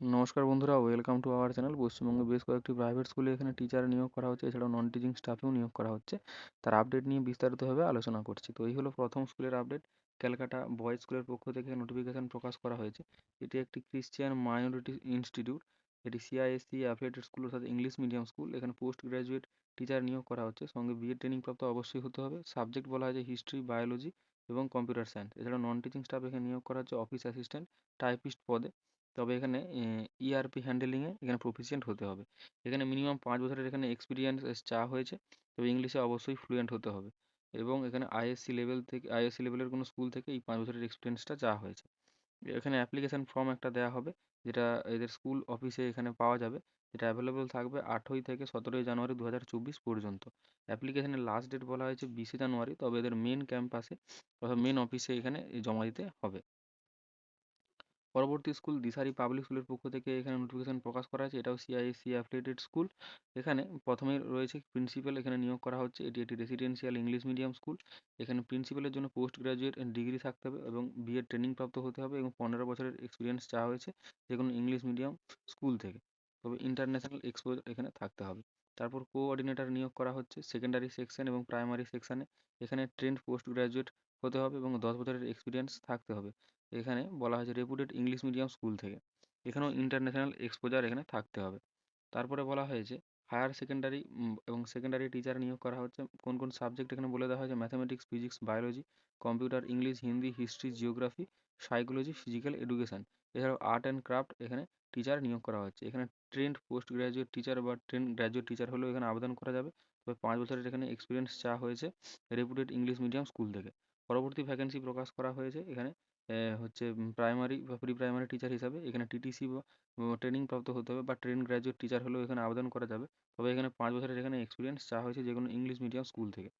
নমস্কার বন্ধুরা welcome to our channel পশ্চিমবঙ্গে বেশ কয়েকটি প্রাইভেট স্কুলে এখানে টিচার নিয়োগ করা হচ্ছে, এছাড়াও নন টিচিং স্টাফেও নিয়োগ করা হচ্ছে। তার আপডেট নিয়ে বিস্তারিতভাবে আলোচনা করছি। তো এই হলো প্রথম স্কুলের আপডেট ক্যালকাটা বয়েজ স্কুলের পক্ষ থেকে নোটিফিকেশন প্রকাশ করা হয়েছে। এটি একটি ক্রিশ্চিয়ান মাইনরিটি ইনস্টিটিউট এটি সিআইএসসি অ্যাফিলিয়েটেড স্কুল অর্থাৎ ইংলিশ মিডিয়াম স্কুল এখানে পোস্ট গ্রাজুয়েট টিচার নিয়োগ করা হচ্ছে। সঙ্গে বিএড ট্রেনিং প্রাপ্ত অবশ্যই হতে হবে। সাবজেক্ট বলা হয়েছে হিস্ট্রি বায়োলজি এবং কম্পিউটার সায়েন্স এছাড়াও নন টিচিং স্টাফ এখানে নিয়োগ করা হচ্ছে অফিস অ্যাসিস্ট্যান্ট টাইপিস্ট পদে। তবে এখানে ইআরপি হ্যান্ডেলিংয়ে এখানে প্রফিসিয়েন্ট হতে হবে। এখানে মিনিমাম পাঁচ বছরের এখানে এক্সপিরিয়েন্স চাওয়া হয়েছে। তবে ইংলিশে অবশ্যই ফ্লুয়েন্ট হতে হবে। এবং এখানে আইএসসি লেভেল থেকে আইএসসি লেভেলের কোনো স্কুল থেকে এই পাঁচ বছরের এক্সপিরিয়েন্সটা চাওয়া হয়েছে। এখানে অ্যাপ্লিকেশান ফর্ম একটা দেওয়া হবে, যেটা এদের স্কুল অফিসে এখানে পাওয়া যাবে। যেটা অ্যাভেলেবেল থাকবে আটই থেকে সতেরোই জানুয়ারি দু হাজার চব্বিশ পর্যন্ত। অ্যাপ্লিকেশানের লাস্ট ডেট বলা হয়েছে বিশে জানুয়ারি। তবে এদের মেন ক্যাম্পাসে অর্থাৎ মেন অফিসে এখানে জমা দিতে হবে। পরবর্তী স্কুল দিশারি পাবলিক স্কুলের পক্ষ থেকে এখানে নোটিফিকেশন প্রকাশ করা হয়েছে। এটাও সিআইএসসি অ্যাফিলিয়েটেড স্কুল এখানে প্রথমেই রয়েছে প্রিন্সিপাল এখানে নিয়োগ করা হচ্ছে। এটি একটি রেসিডেন্সিয়াল ইংলিশ মিডিয়াম স্কুল এখানে প্রিন্সিপালের জন্য পোস্ট গ্রাজুয়েট ডিগ্রি থাকতে হবে এবং বিএড ট্রেনিং প্রাপ্ত হতে হবে এবং পনেরো বছরের এক্সপিরিয়েন্স চাওয়া হয়েছে যে কোনো ইংলিশ মিডিয়াম স্কুল থেকে। তবে ইন্টারন্যাশনাল এক্সপোজার এখানে থাকতে হবে। তারপর কোঅর্ডিনেটর নিয়োগ করা হচ্ছে। সেকেন্ডারি সেকশন এবং প্রাইমারি সেকশানে এখানে ট্রেন্ড পোস্ট গ্রাজুয়েট হতে হবে এবং দশ বছরের এক্সপিরিয়েন্স থাকতে হবে। এখানে বলা হয়েছে রেপুটেড ইংলিশ মিডিয়াম স্কুল থেকে। এখানেও ইন্টারন্যাশনাল এক্সপোজার এখানে থাকতে হবে। তারপরে বলা হয়েছে হায়ার সেকেন্ডারি এবং সেকেন্ডারি টিচার নিয়োগ করা হচ্ছে। কোন কোন সাবজেক্ট এখানে বলে দেওয়া হয়েছে? Mathematics physics biology computer English Hindi history geography psychology physical education এছাড়াও আর্ট অ্যান্ড ক্রাফট এখানে টিচার নিয়োগ করা হচ্ছে। এখানে ট্রেন্ড পোস্ট গ্র্যাজুয়েট টিচার বা ট্রেন্ড গ্র্যাজুয়েট টিচার হলেও এখানে আবেদন করা যাবে। তবে পাঁচ বছরের এখানে এক্সপিরিয়েন্স চাওয়া হয়েছে রেপুটেড ইংলিশ মিডিয়াম স্কুল থেকে। পরবর্তী ভ্যাকেন্সি প্রকাশ করা হয়েছে এখানে। হচ্ছে প্রাইমারি বা প্রি প্রাইমারি টিচার হিসাবে এখানে টিটিসি বা ট্রেনিং প্রাপ্ত হতে হবে বা ট্রেন গ্র্যাজুয়েট টিচার হলেও এখানে আবেদন করা যাবে। তবে এখানে পাঁচ বছরের এখানে এক্সপিরিয়েন্স চাওয়া হয়েছে যে কোনো ইংলিশ মিডিয়াম স্কুল থেকে।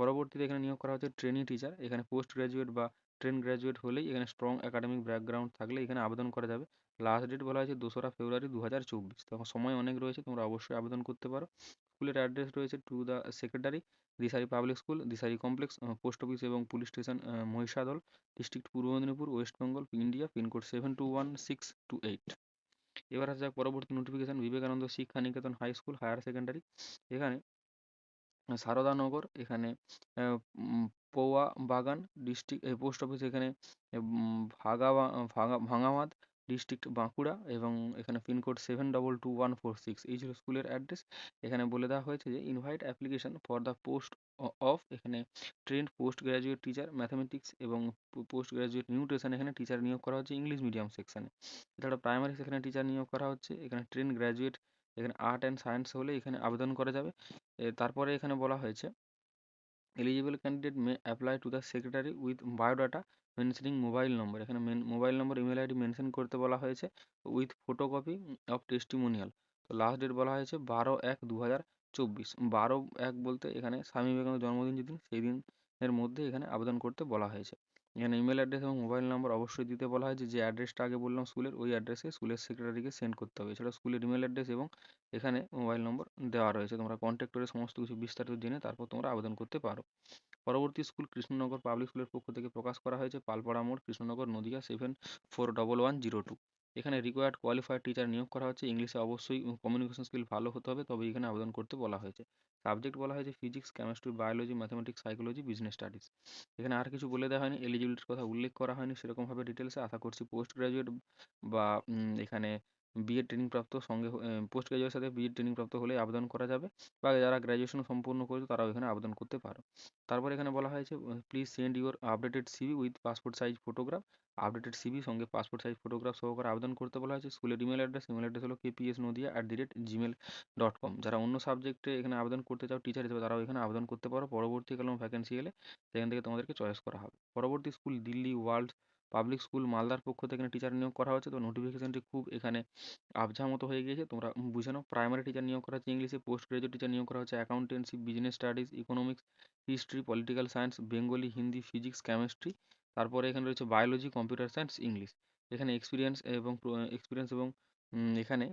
পরবর্তীতে এখানে নিয়োগ করা হচ্ছে ট্রেনিং টিচার এখানে পোস্ট গ্র্যাজুয়েট বা ট্রেন গ্র্যাজুয়েট হলেই এখানে স্ট্রং একাডেমিক ব্যাকগ্রাউন্ড থাকলে এখানে আবেদন করা যাবে। লাস্ট ডেট বলা হয়েছে দোসরা ফেব্রুয়ারি দু হাজার চব্বিশ। তখন সময় অনেক রয়েছে, তোমরা অবশ্যই আবেদন করতে পারো। স্কুলের অ্যাড্রেস রয়েছে to the secretary Dishari public school, Dishari complex post office এবং police station Mahishadal, district Purba Medinipur, West Bengal, India, pin code seven two one six two eight. এবার আসা যাক, পরবর্তী notification Vivekananda Shiksha Niketan high school, higher secondary. এখানে সারদানগর এখানে পৌয়া বাগান, district post office এখানে ভাগাবা ভাঙা ভাঙামাদ ডিস্ট্রিক্ট বাঁকুড়া এবং এখানে pin code seven double two one four six. এই ছিল স্কুলের অ্যাড্রেস। এখানে বলে দেওয়া হয়েছে যে invite application for the post of এখানে trained post graduate teacher mathematics এবং পোস্ট গ্র্যাজুয়েট নিউট্রিশন এখানে টিচার নিয়োগ করা হচ্ছে ইংলিশ মিডিয়াম সেকশানে এছাড়া প্রাইমারি সেখানে টিচার নিয়োগ করা হচ্ছে। এখানে ট্রেন গ্র্যাজুয়েট এখানে আর্ট অ্যান্ড সায়েন্স হলে এখানে আবেদন করা যাবে। তারপরে এখানে বলা হয়েছে eligible candidate may apply to the secretary with biodata mentioning mobile number এখানে mobile number email ID mention করতে বলা হয়েছে উইথ ফটোকপি অফ টেস্টিমোনিয়াল তো লাস্ট ডেট বলা হয়েছে বারো এক দু হাজার চব্বিশ। বারো এক বলতে এখানে স্বামী বিবেকানন্দ জন্মদিন যেদিন সেই দিনের মধ্যে এখানে আবেদন করতে বলা হয়েছে। এখানে ইমেল অ্যাড্রেস এবং মোবাইল নাম্বার অবশ্যই দিতে বলা হয়েছে। যে অ্যাড্রেসটা আগে বললাম স্কুলের ওই অ্যাড্রেসে স্কুলের সেক্রেটারিকে সেন্ড করতে হবে। এছাড়া স্কুলের ইমেল অ্যাড্রেস এবং এখানে মোবাইল নম্বর দেওয়া রয়েছে। তোমরা কন্ট্যাক্ট করে সমস্ত কিছু বিস্তারিত জেনে তারপর তোমরা আবেদন করতে পারো। পরবর্তী স্কুল কৃষ্ণনগর পাবলিক স্কুলের পক্ষ থেকে প্রকাশ করা হয়েছে। পালপাড়া মোড়, Krishnanagar Nadia seven four double one zero two এখানে রিকোয়ার্ড কোয়ালিফাইড টিচার নিয়োগ করা হচ্ছে। ইংলিশে অবশ্যই কমিউনিকেশন স্কিল ভালো হতে হবে তবে এখানে আবেদন করতে বলা হয়েছে। সাবজেক্ট বলা হয়েছে physics chemistry biology mathematics psychology business studies এখানে আর কিছু বলে দেওয়া হয়নি। এলিজিবিলিটির কথা উল্লেখ করা হয়নি। সেরকমভাবে ডিটেলসে আশা করছি পোস্ট গ্রাজুয়েট বা এখানে বিএড ট্রেনিং প্রাপ্ত সঙ্গে পোস্ট গ্রাজুয়েটের সাথে বিএড ট্রেনিং প্রাপ্ত হলে আবেদন করা যাবে বা যারা গ্র্যাজুয়েশন সম্পূর্ণ করেছে তারাও এখানে আবেদন করতে পারো। তারপর এখানে বলা হয়েছে please send your updated CV with passport size photograph updated CV সঙ্গে পাসপোর্ট সাইজ ফটোগ্রাফ সহকারে আবেদন করতে বলা হয়েছে। স্কুলের ইমেল অ্যাড্রেস ইমেল অ্যাড্রেস হলো KPS Nadia at the rate Gmail dot com যারা অন্য সাবজেক্টে এখানে আবেদন করতে চাও টিচার হিসেবে তারাও এখানে আবেদন করতে পারো। পরবর্তীকালে ভ্যাকেন্সি এলে সেখান থেকে তোমাদেরকে চয়েস করা হবে। পরবর্তী school Delhi world public school মালদার পক্ষ থেকে এখানে টিচার নিয়োগ করা হচ্ছে তো নোটিফিকেশানটি খুব এখানে আবঝা মতো হয়ে গিয়েছে। তোমরা বুঝে নাও প্রাইমারি টিচার নিয়োগ করা হচ্ছে ইংলিশে পোস্ট গ্রাজুয়েট টিচার নিয়োগ করা হচ্ছে accountancy business studies economics history political science Bengali Hindi physics chemistry তারপরে এখানে রয়েছে বায়োলজি কম্পিউটার সায়েন্স ইংলিশ এখানে এক্সপিরিয়েন্স এবং এক্সপিরিয়েন্স এবং এখানে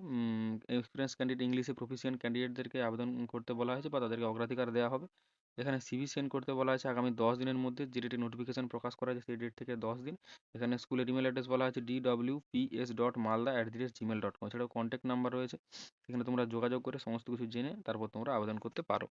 এক্সপিরিয়েন্স ক্যান্ডিডেট ইংলিশে প্রফিসিয়েন্ট ক্যান্ডিডেটদেরকে আবেদন করতে বলা হয়েছে বা তাদেরকে অগ্রাধিকার দেওয়া হবে। এখানে সিভি সেন্ড করতে বলা আছে, আগামী দশ দিনের মধ্যে যে ডেটে নোটিফিকেশান প্রকাশ করা হয়েছে, সেই ডেট থেকে দশ দিন। এখানে স্কুলের ইমেল অ্যাড্রেস বলা আছে D W P S dot Malda at the rate Gmail dot com এছাড়াও কন্ট্যাক্ট নাম্বার রয়েছে। সেখানে তোমরা যোগাযোগ করে সমস্ত কিছু জেনে তারপর তোমরা আবেদন করতে পারো।